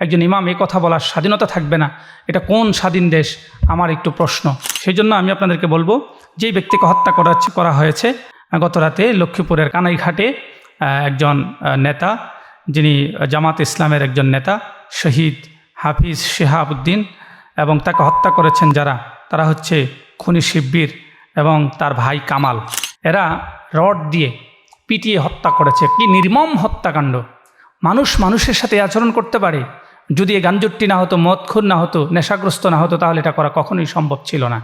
একজন ইমাম এ কথা বলার স্বাধীনতা থাকবে না। এটা কোন স্বাধীন দেশ? আমার একটু প্রশ্ন। সেই জন্য আমি আপনাদেরকে বলব, যেই ব্যক্তিকে হত্যা করা করা হয়েছে, গত রাতে লক্ষ্মীপুরের কানাইঘাটে একজন নেতা, যিনি জামাত ইসলামের একজন নেতা, শহীদ হাফিজ শেহাবুদ্দিন, এবং তাকে হত্যা করেছেন যারা, তারা হচ্ছে খুনি শিব্বির এবং তার ভাই কামাল। এরা রড দিয়ে পিটিয়ে হত্যা করেছে। কি নির্মম হত্যাকাণ্ড। মানুষ মানুষের সাথে আচরণ করতে পারে যদি এই গাঞ্জুট্টি না হতো, মদখুর না হতো, নেশাগ্রস্ত না হতো, তাহলে এটা করা কখনোই সম্ভব ছিল না।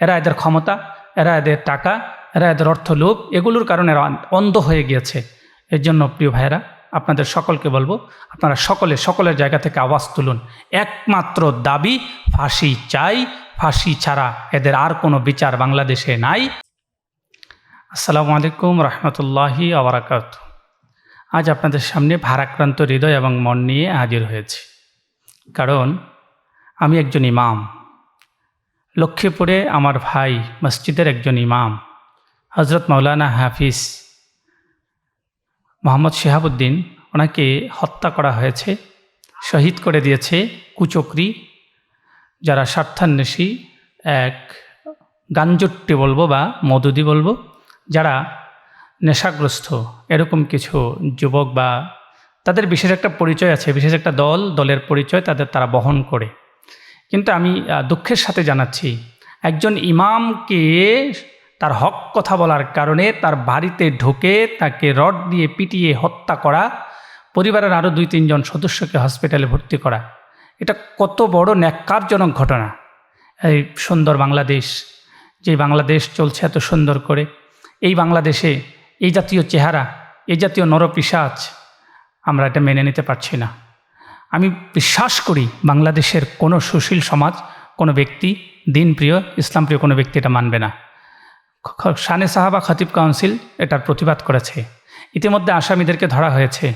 এরা এদের ক্ষমতা, এরা এদের টাকা, এরা এদের অর্থ লোভ, এগুলোর কারণে অন্ধ হয়ে গিয়েছে। এর জন্য প্রিয় ভাইয়েরা, আপনাদের সকলকে বলব, আপনারা সকলে সকলের জায়গা থেকে আওয়াজ তুলুন। একমাত্র দাবি, ফাঁসি চাই, ফাঁসি ছাড়া এদের আর কোনো বিচার বাংলাদেশে নাই। আসসালামু আলাইকুম রহমতুল্লাহি আবরাকাত। আজ আপনাদের সামনে ভারাক্রান্ত হৃদয় এবং মন নিয়ে হাজির হয়েছি। কারণ আমি একজন ইমাম। লক্ষ্মীপুরে আমার ভাই মসজিদের একজন ইমাম হজরত মৌলানা হাফিজ মোহাম্মদ শেহাবুদ্দিন, ওনাকে হত্যা করা হয়েছে, শহীদ করে দিয়েছে কুচক্রি, যারা স্বার্থান্বেষী, এক গাঞ্জট্টি বলব বা মধুদি বলব, যারা নেশাগ্রস্ত, এরকম কিছু যুবক বা তাদের বিশেষ একটা পরিচয় আছে, বিশেষ একটা দল, দলের পরিচয় তাদের তারা বহন করে। কিন্তু আমি দুঃখের সাথে জানাচ্ছি, একজন ইমামকে তার হক কথা বলার কারণে তার বাড়িতে ঢুকে তাকে রড দিয়ে পিটিয়ে হত্যা করা, পরিবারের আরও দুই, তিনজন সদস্যকে হসপিটালে ভর্তি করা, এটা কত বড় ন্যাক্কারজনক ঘটনা। এই সুন্দর বাংলাদেশ, যে বাংলাদেশ চলছে এত সুন্দর করে, এই বাংলাদেশে এই জাতীয় চেহারা, এই জাতীয় নরপিসাচ আমরা এটা মেনে নিতে পারছি না। আমি বিশ্বাস করি বাংলাদেশের কোনো সুশীল সমাজ, কোনো ব্যক্তি, দিনপ্রিয়, ইসলামপ্রিয় কোনো ব্যক্তি এটা মানবে না। শানে সাহাবা খতিব কাউন্সিল এটার প্রতিবাদ করেছে। ইতিমধ্যে আসামিদেরকে ধরা হয়েছে।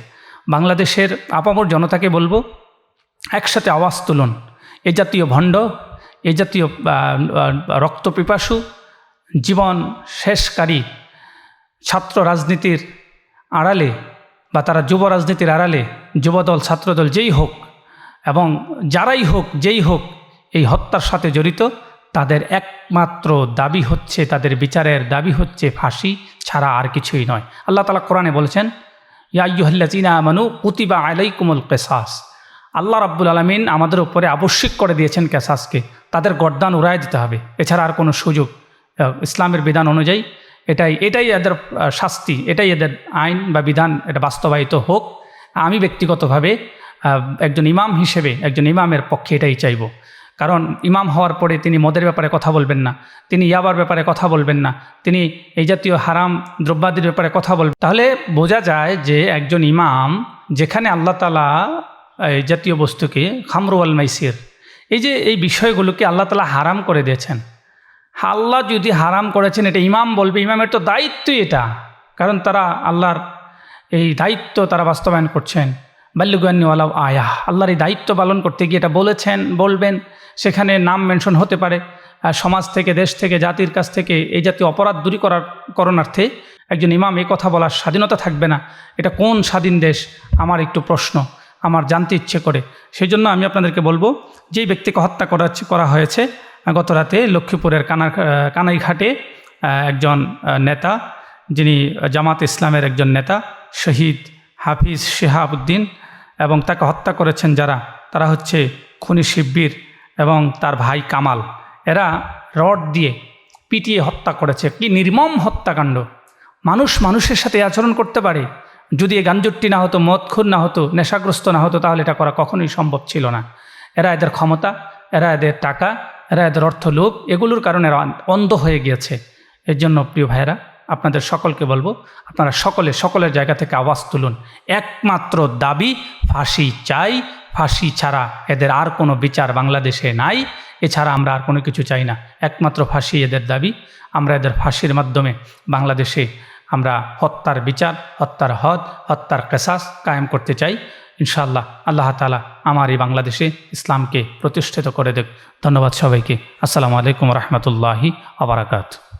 বাংলাদেশের আপামর জনতাকে বলব, একসাথে আওয়াজ তুলুন। এ জাতীয় ভণ্ড, এ জাতীয় রক্তপিপাসু, জীবন শেষকারী, ছাত্র রাজনীতির আড়ালে বা তারা যুব রাজনীতির আড়ালে, যুবদল, ছাত্রদল যেই হোক এবং যারাই হোক, যেই হোক, এই হত্যার সাথে জড়িত, তাদের একমাত্র দাবি হচ্ছে, তাদের বিচারের দাবি হচ্ছে ফাঁসি ছাড়া আর কিছুই নয়। আল্লাহ তালা কোরআনে বলেছেন ইয়াহ্লাজিনা মানু কুতিবা আলাইকুমুল কেসাস। আল্লাহ রাব্বুল আলমিন আমাদের উপরে আবশ্যিক করে দিয়েছেন কেসাসকে। তাদের গর্দান উড়ায় দিতে হবে। এছাড়া আর কোনো সুযোগ ইসলামের বিধান অনুযায়ী এটাই এটাই এদের শাস্তি, এটাই এদের আইন বা বিধান, এটা বাস্তবায়িত হোক। আমি ব্যক্তিগতভাবে একজন ইমাম হিসেবে, একজন ইমামের পক্ষে এটাই চাইব। কারণ ইমাম হওয়ার পরে তিনি মদের ব্যাপারে কথা বলবেন না, তিনি ইয়াবার ব্যাপারে কথা বলবেন না, তিনি এই জাতীয় হারাম দ্রব্যাদির ব্যাপারে কথা বলবেন তাহলে বোঝা যায় যে একজন ইমাম, যেখানে আল্লাহ তালা এই জাতীয় বস্তুকে খামরু আল মাইসির, এই যে এই বিষয়গুলোকে আল্লাহ তালা হারাম করে দিয়েছেন আল্লাহ যদি হারাম করেছেন, এটা ইমাম বলবে, ইমামের তো দায়িত্বই এটা। কারণ তারা আল্লাহর এই দায়িত্ব তারা বাস্তবায়ন করছেন। বাল্যজ্ঞানীওয়ালাও আয়া। আল্লাহর এই দায়িত্ব পালন করতে গিয়ে এটা বলেছেন, বলবেন। সেখানে নাম মেনশন হতে পারে। সমাজ থেকে, দেশ থেকে, জাতির কাছ থেকে এই জাতীয় অপরাধ দূরী করার করণার্থে একজন ইমাম এই কথা বলার স্বাধীনতা থাকবে না। এটা কোন স্বাধীন দেশ? আমার একটু প্রশ্ন। আমার জানতে ইচ্ছে করে। সেই জন্য আমি আপনাদেরকে বলব, যেই ব্যক্তিকে হত্যা করা করা হয়েছে গত রাতে লক্ষ্মীপুরের কানা কানাইঘাটে একজন নেতা, যিনি জামাত ইসলামের একজন নেতা, শহীদ হাফিজ শেহাবুদ্দিন এবং তাকে হত্যা করেছেন যারা, তারা হচ্ছে খুনি শিব্বির এবং তার ভাই কামাল। এরা রড দিয়ে পিটিয়ে হত্যা করেছে। কি নির্মম হত্যাকাণ্ড। মানুষ মানুষের সাথে আচরণ করতে পারে। যদি এই গাঞ্জুট্টি না হতো, মদখুর না হতো, নেশাগ্রস্ত না হতো, তাহলে এটা করা কখনোই সম্ভব ছিল না। এরা এদের ক্ষমতা, এরা এদের টাকা এদের অর্থ লোভ, এগুলোর কারণে অন্ধ হয়ে গিয়েছে। এর জন্য প্রিয় ভাইয়েরা, আপনাদের সকলকে বলব, আপনারা সকলে সকলের জায়গা থেকে আওয়াজ তুলুন। একমাত্র দাবি, ফাঁসি চাই। ফাঁসি ছাড়া এদের আর কোনো বিচার বাংলাদেশে নাই। এছাড়া আমরা আর কোনো কিছু চাই না। একমাত্র ফাঁসি এদের দাবি। আমরা এদের ফাঁসির মাধ্যমে বাংলাদেশে আমরা হত্যার বিচার, হত্যার হদ, হত্যার কেসাস কায়েম করতে চাই। ইনশাআল্লাহ আল্লাহ তালা আমার এই বাংলাদেশে ইসলামকে প্রতিষ্ঠিত করে দেখ। ধন্যবাদ সবাইকে। আসসালামু আলাইকুম রহমতুল্লাহি আবরাকাত